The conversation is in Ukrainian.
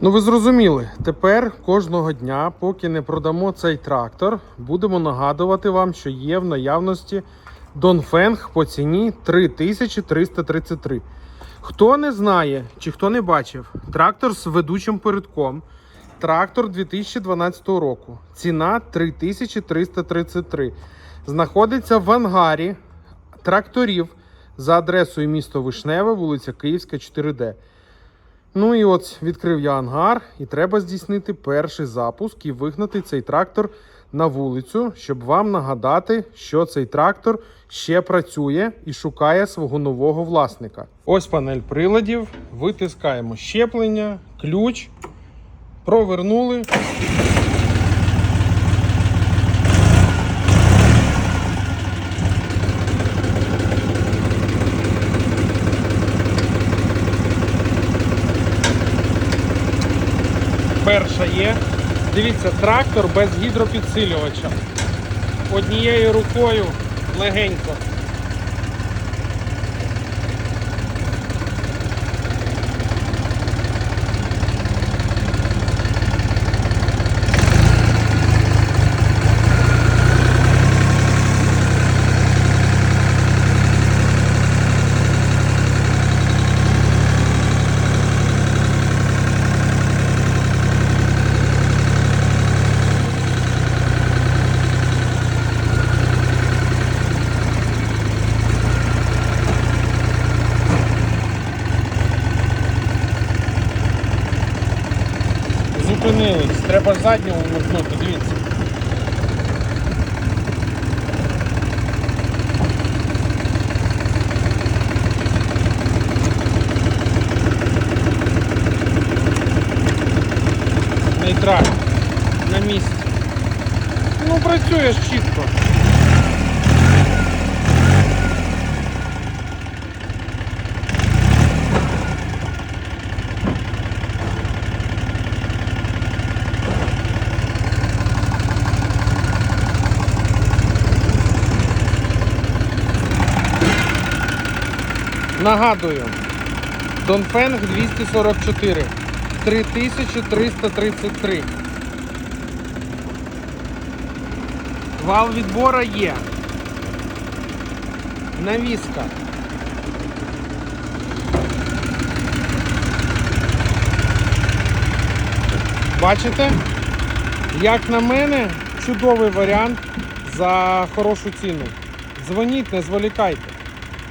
Ну, ви зрозуміли, тепер кожного дня, поки не продамо цей трактор, будемо нагадувати вам, що є в наявності Донфенг по ціні 3333. Хто не знає чи хто не бачив, трактор з ведучим передком, трактор 2012 року. Ціна 3333. Знаходиться в ангарі тракторів за адресою місто Вишневе, вулиця Київська, 4D. Ну і от відкрив я ангар, і треба здійснити перший запуск і вигнати цей трактор на вулицю, щоб вам нагадати, що цей трактор ще працює і шукає свого нового власника. Ось панель приладів. Витискаємо щеплення, ключ, провернули. Перша є. Дивіться, трактор без гідропідсилювача. Однією рукою легенько. Зупинились. Треба заднього вмикнути, дивіться. Нейтраль. На місці. Ну, працюєш чітко. Нагадую, Донфенг 244, 3333. Вал відбора є. Навіска. Бачите? Як на мене, чудовий варіант за хорошу ціну. Дзвоніть, не зволікайте.